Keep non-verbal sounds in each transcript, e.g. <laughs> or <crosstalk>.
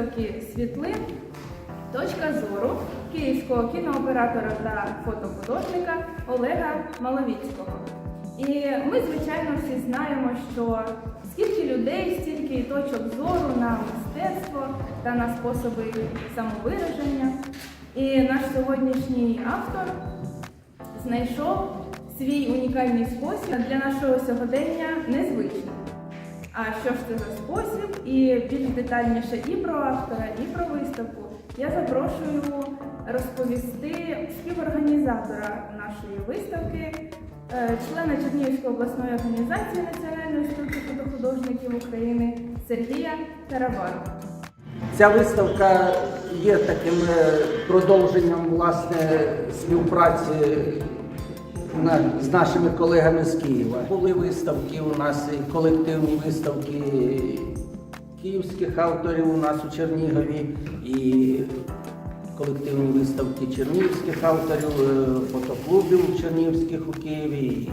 виставки світлин Точка зору київського кінооператора та фотохудожника Олега Маловіцького. І ми, звичайно, всі знаємо, що скільки людей, стільки і точок зору на мистецтво та на способи самовираження. І наш сьогоднішній автор знайшов свій унікальний спосіб для нашого сьогодення незвичний. Що ж це за спосіб? І більш детальніше і про автора, і про виставку я запрошую розповісти співорганізатора нашої виставки, е, члена Чернігівської обласної організації Національної спілки фотохудожників України Сергія Тарабарова. Ця виставка є таким е, продовженням власне співпраці з нашими колегами з Києва. Були виставки у нас, і колективні виставки київських авторів у нас у Чернігові і колективні виставки чернігівських авторів, е, фотоклубів чернігівських у Києві.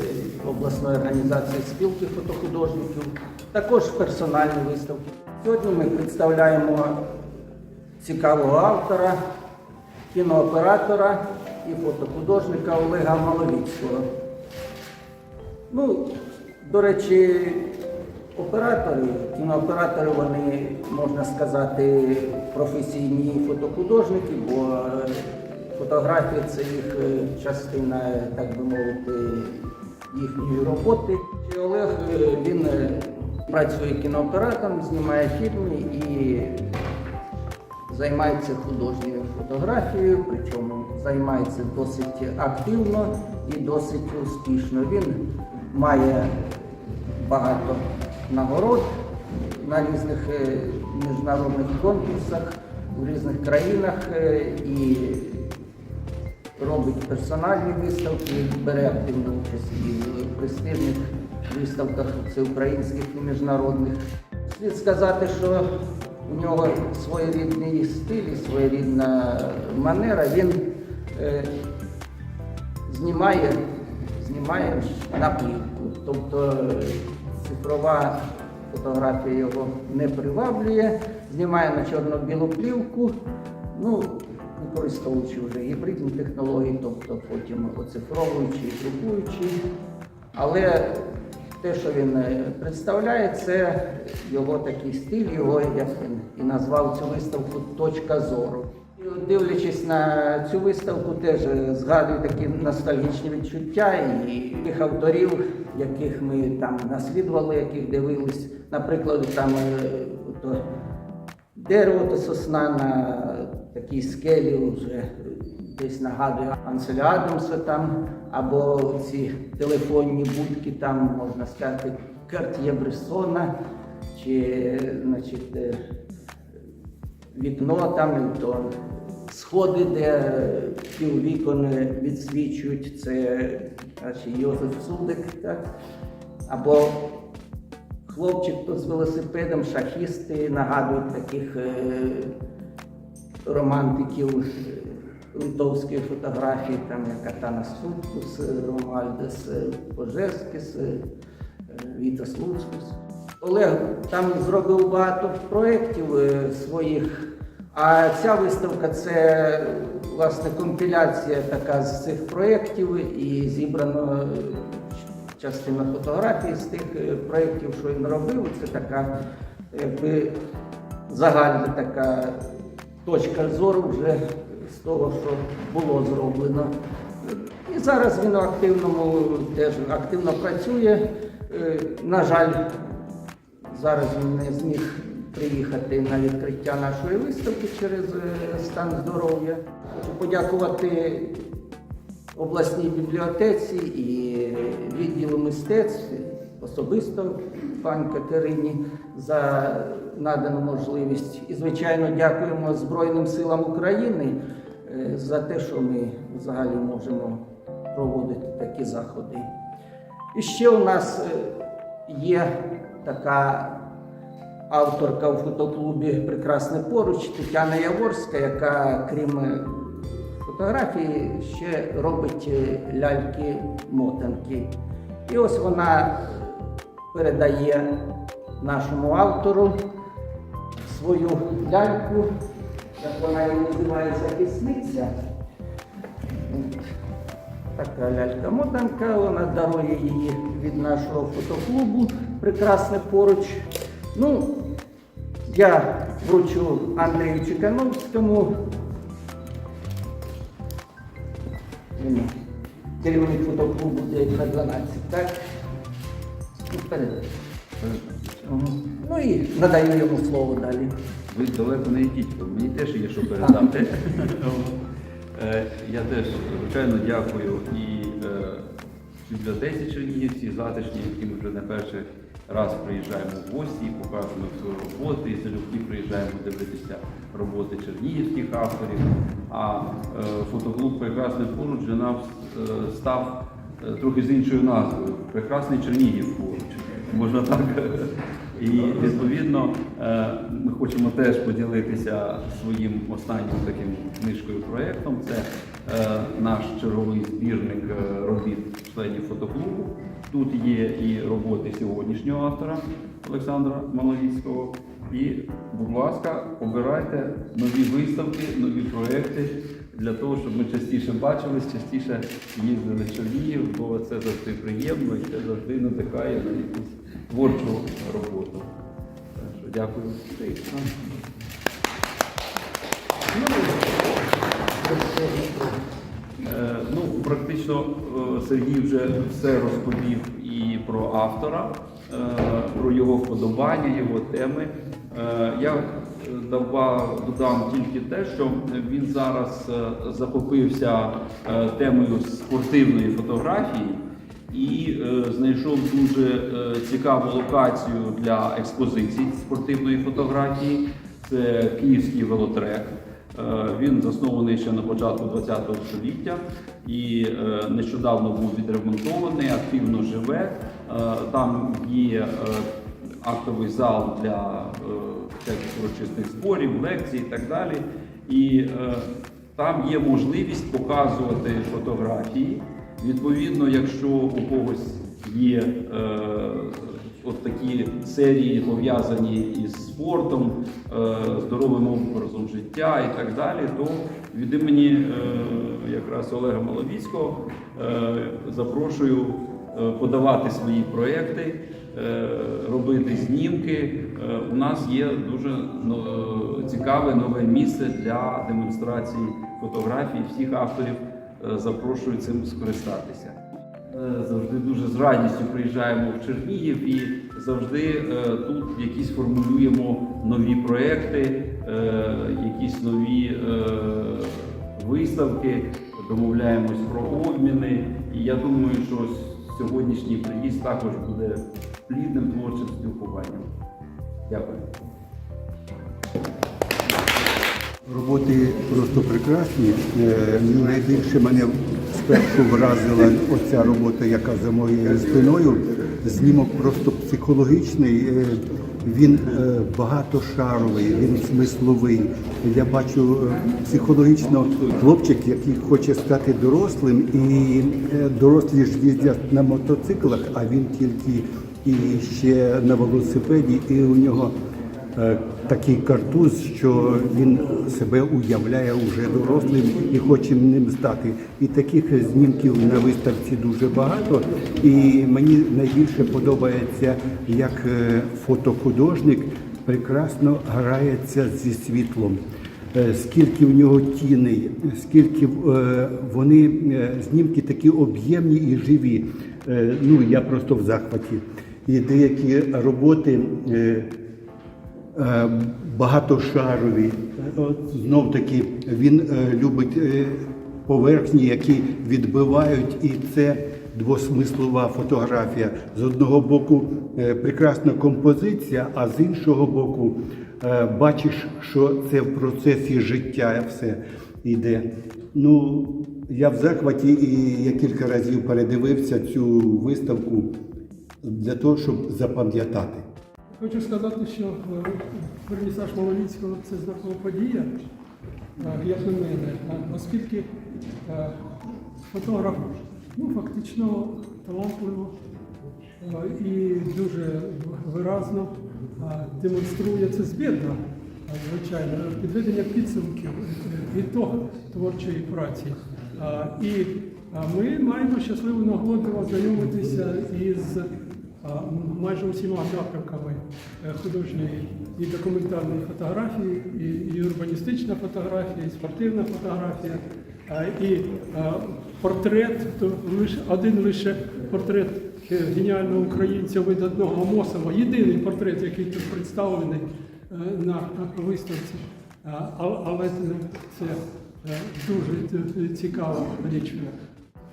е, обласної організації спілки фотохудожників, також персональні виставки. Сьогодні ми представляємо цікавого автора, кінооператора і фотохудожника Олега Маловіцького. Ну, до речі, оператори, кінооператори, вони, можна сказати, професійні фотохудожники, бо е, фотографія це їх е, частина, так би мовити, їхньої роботи. І Олег е, він працює кінооператором, знімає фільми і займається художньою фотографією, причому займається досить активно і досить успішно. Він має багато нагород на різних е, міжнародних конкурсах у різних країнах е, і робить персональні виставки, бере активну участь і в престижних виставках всеукраїнських і міжнародних. Слід сказати, що у нього своєрідний стиль, своєрідна манера. Він е, знімає, знімає на плівку. Тобто е, цифрова фотографія його не приваблює, знімає на чорно-білу плівку. Ну, використовуючи вже гібридні технології, тобто потім оцифровуючи і друкуючи. Але те, що він е, представляє, це його такий стиль, його, як він і назвав цю виставку Точка зору. І Дивлячись на цю виставку, теж е, згадую такі ностальгічні відчуття і тих авторів, яких ми там наслідували, яких дивились. Наприклад, там е, то Дерево та сосна на такій скелі вже десь нагадує Адамса там, або ці телефонні будки, там можна сказати, Карт'є Бресона, чи значить, е, вікно там, то сходи, де піввікон відсвічують, це значить, Йозеф Судик, так? або Хлопчик з велосипедом, шахісти нагадують таких е, романтиків е, литовської фотографії, там як Атана Суткус, Ромальдес Пожескіс, е, Вітас Луцкус. Олег там зробив багато проєктів е, своїх, а ця виставка це власне компіляція така з цих проєктів і зібрано е, частина фотографій з тих е, проєктів, що він робив. Це така якби загальна така точка зору вже з того, що було зроблено. І зараз він у активному теж активно працює. Е, На жаль, зараз він не зміг приїхати на відкриття нашої виставки через е, стан здоров'я. Хочу подякувати обласній бібліотеці і відділу мистецтв, особисто пані Катерині за надану можливість. І, звичайно, дякуємо Збройним силам України е, за те, що ми взагалі можемо проводити такі заходи. І ще у нас е, є така авторка у фотоклубі Прекрасне поруч Тетяна Яворська, яка крім е, фотографії ще робить ляльки-мотанки. І ось вона передає нашому автору свою ляльку, як вона її називає захисниця. Така лялька-мотанка, вона дарує її від нашого фотоклубу, прекрасне поруч. Ну, я вручу Андрію Чекановському. Він керівник фотоклубу 9 на 12, так? Ну, Ну і надаю йому слово далі. Ви далеко не йдіть, бо мені теж є що передати. <laughs> Е, Я теж, звичайно, дякую і е, бібліотеці Чернігівці, затишні, які ми вже не перший раз приїжджаємо в гості, і показуємо свої роботи, і залюбки приїжджаємо дивитися роботи чернігівських авторів. А е, фотоклуб Прекрасний поруч для нас став трохи з іншою назвою Прекрасний Чернігів поруч. Можна так. І відповідно е, ми хочемо теж поділитися своїм останнім таким книжкою проєктом. Це е, наш черговий збірник е, робіт членів фотоклубу. Тут є і роботи сьогоднішнього автора Олександра Маловіцького. І, будь ласка, обирайте нові виставки, нові проекти для того, щоб ми частіше бачились, частіше їздили в бо це завжди приємно і це завжди надихає на якусь творчу роботу. Так що дякую. Е, Ну, практично е, Сергій вже все розповів і про автора, е, про його вподобання, його теми. Я е, додам тільки те, що він зараз е, захопився е, темою спортивної фотографії і е, знайшов дуже цікаву локацію для експозиції спортивної фотографії. Це Київський велотрек. Він заснований ще на початку ХХ століття і нещодавно був відремонтований, активно живе. Там є актовий зал для е, всяких урочистих зборів, лекцій і так далі. І е, там є можливість показувати фотографії. Відповідно, якщо у когось є е, от такі серії пов'язані із спортом, е, здоровим образом життя і так далі, то від імені е, якраз Олега Маловіцького е, запрошую е, подавати свої проекти, робити знімки. Е, У нас є дуже ну, е, цікаве нове місце для демонстрації фотографій всіх авторів. Е, Запрошую цим скористатися. Е, Завжди дуже з радістю приїжджаємо в Чернігів і завжди е, тут якісь формулюємо нові проекти, е, якісь нові е, виставки, домовляємось про обміни. І я думаю, що сьогоднішній приїзд також буде плідним творчим спілкуванням. Дякую. Роботи просто прекрасні. Е, Найбільше мене спершу вразила оця робота, яка за моєю спиною. Знімок просто психологічний. Е, Він е, багатошаровий, він смисловий. Я бачу психологічно хлопчик, який хоче стати дорослим, і дорослі ж їздять на мотоциклах, а він тільки і ще на велосипеді, і у нього е, такий картуз, що він себе уявляє уже дорослим і хоче ним стати. І таких знімків на виставці дуже багато. І мені найбільше подобається, як е, фотохудожник прекрасно грається зі світлом. Е, Скільки в нього тіней, скільки вони знімки такі об'ємні і живі. Ну я просто в захваті. І деякі роботи. е, Е, багатошарові. Знов таки він е, любить поверхні, які відбивають, і це двосмислова фотографія. З одного боку прекрасна композиція, а з іншого боку бачиш, що це в процесі життя все йде. Ну, я в захваті, і я кілька разів передивився цю виставку для того, щоб запам'ятати. Хочу сказати, що е, вернісаж Маловіцького це знакова подія. е, як на мене, е, оскільки фотограф ну, фактично талантливо і дуже виразно демонструє це збірно, звичайно, підведення підсумків е, ітога творчої праці. І ми маємо щасливу нагоду ознайомитися із майже усіма напрямками е, художньої і документальної фотографії, і, і урбаністична фотографія, і спортивна фотографія, і портрет, то лише один лише портрет е, геніального українця видатного Мосова, єдиний портрет, який тут представлений е, на виставці. Але це дуже цікава річ.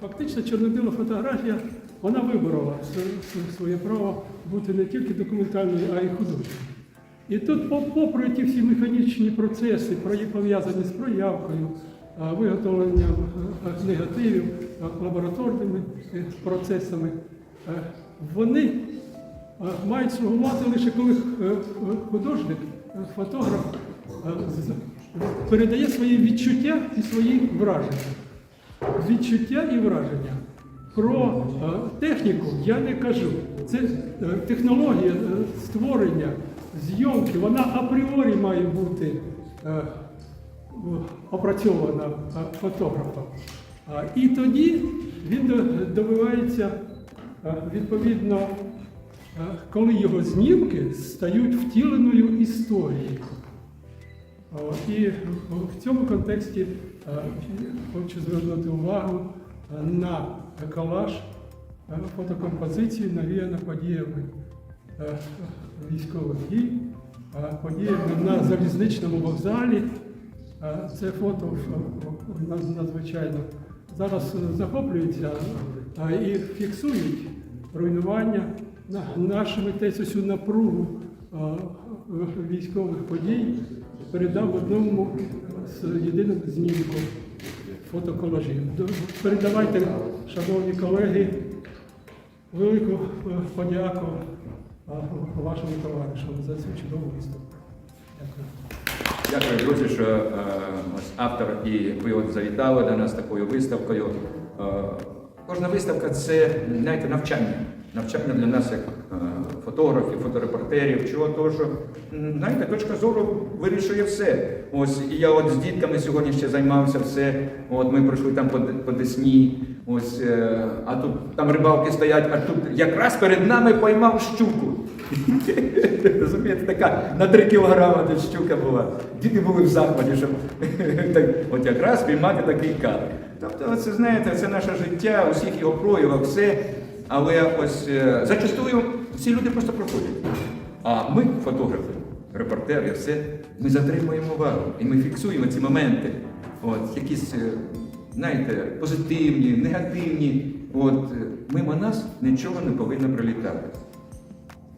Фактично чорно-біла фотографія вона виборола своє право бути не тільки документальною, а й художньою. І тут, попри ті всі механічні процеси, про- пов'язані з проявкою, виготовленням негативів, лабораторними е, процесами, е, вони е, мають слугувати лише коли художник, фотограф передає свої відчуття і свої враження відчуття і враження. Про е, техніку я не кажу. Це е, технологія е, створення, зйомки, вона апріорі має бути опрацьована фотографом. І тоді він до- добивається відповідно, коли його знімки стають втіленою історією. І в цьому контексті хочу звернути увагу на колаж е, фотокомпозиції, навіяна подіями е, військових дій, подіями на залізничному вокзалі. Це фото е, надзвичайно зараз е, захоплюються е, і фіксують руйнування на- наші митець усю напругу військових подій передав одному з єдиним знімком фотоколажів. До- Передавайте, шановні колеги, велику е, подяку вашому товаришам за цю чудову виставку. Дякую. Дякую, друзі, що е, автор і ви от завітали до нас такою виставкою. Е, кожна виставка це знаєте, навчання. Навчання для нас як е, фотографів, фоторепортерів, чого того, що знаєте, точка зору вирішує все. Ось і я от з дітками сьогодні ще займався все. От ми пройшли там по, Десні. Ось, е, а тут там рибалки стоять, а тут якраз перед нами поймав щуку. <laughs> Розумієте, така на 3 кілограми тут щука була. Діти були в захваті, щоб <laughs> так, от якраз піймати такий кадр. Тобто, це знаєте, це наше життя, усіх його проявах, все. Але ось е, зачастую всі люди просто проходять. А ми, фотографи, репортери, все, ми затримуємо увагу і ми фіксуємо ці моменти. От, якісь, е, знаєте, позитивні, негативні. От, е, мимо нас нічого не повинно прилітати.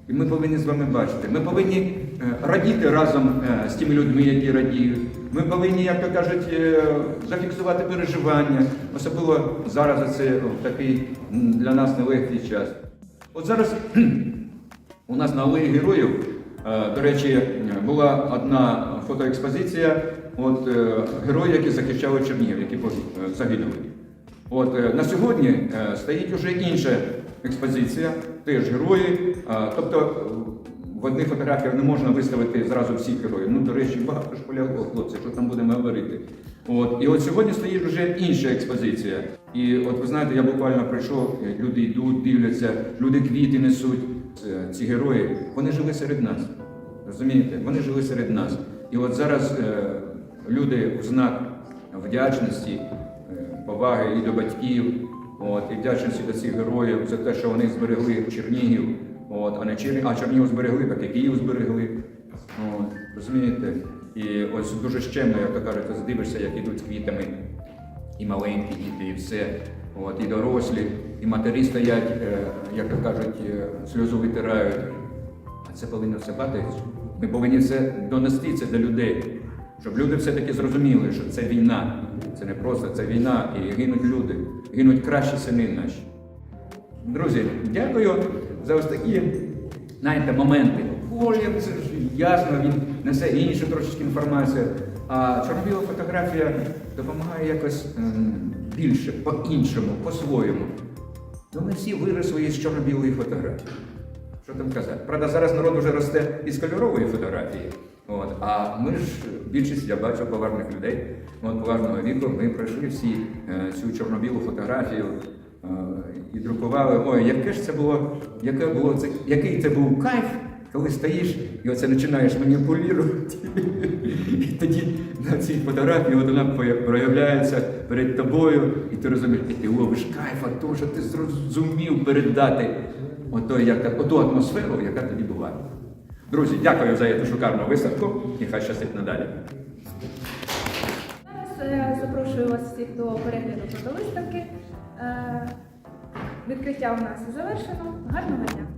І ми повинні з вами бачити. Ми повинні радіти разом з тими людьми, які радіють. Ми повинні, як то кажуть, е, зафіксувати переживання, особливо зараз це такий для нас нелегкий час. От зараз <clears throat> у нас на алеї героїв, е, до речі, була одна фотоекспозиція. От е, герої, які захищали Чернігів, які загинули. От на сьогодні стоїть вже інша експозиція, теж герої. Тобто в одних фотографіях не можна виставити зразу всіх героїв. Ну, до речі, багато ж полягло, хлопці, що там будемо говорити. От, і от сьогодні стоїть вже інша експозиція. І от ви знаєте, я буквально прийшов, е, люди йдуть, дивляться, люди квіти несуть. Е, Ці герої, вони жили серед нас. Розумієте? Вони жили серед нас. І от зараз е, люди у знак вдячності, поваги і до батьків, от, і вдячності до цих героїв за те, що вони зберегли Чернігів, от, а не Чер... а Чернігів зберегли, так і Київ зберегли. От, розумієте? І ось дуже щемно, як то кажуть, здивишся, як ідуть з квітами і маленькі діти, і все. От, і дорослі, і матері стоять, е, як то кажуть, е, сльозу витирають. А це повинно все бати. Ми повинні це донести це до людей, щоб люди все-таки зрозуміли, що це війна. Це не просто це війна, і гинуть люди, гинуть кращі сини наші. Друзі, дякую за ось такі знаєте, моменти. Колір, це ж ясно, він несе іншу трошечки інформацію. А чорно-біла фотографія допомагає якось ем, більше, по-іншому, по-своєму. Ну, ми всі виросли із чорно-білої фотографії. Що там казати? Правда, зараз народ вже росте із кольорової фотографії. От. А ми ж, більшість, я бачу поважних людей, от, поважного віку, ми пройшли всі е, цю чорно-білу фотографію і друкували. Ой, яке ж це було, яке було це, який це був кайф, коли стоїш і оце починаєш маніпулювати. І тоді на цій фотографії от вона проявляється перед тобою, і ти розумієш, і ти ловиш кайф від того, що ти зрозумів передати ото, яка, оту атмосферу, яка тоді була. Друзі, дякую за цю шикарну виставку і хай щастить надалі. Запрошую вас всіх до перегляду фотовиставки. Е, Відкриття у нас завершено. Гарного дня!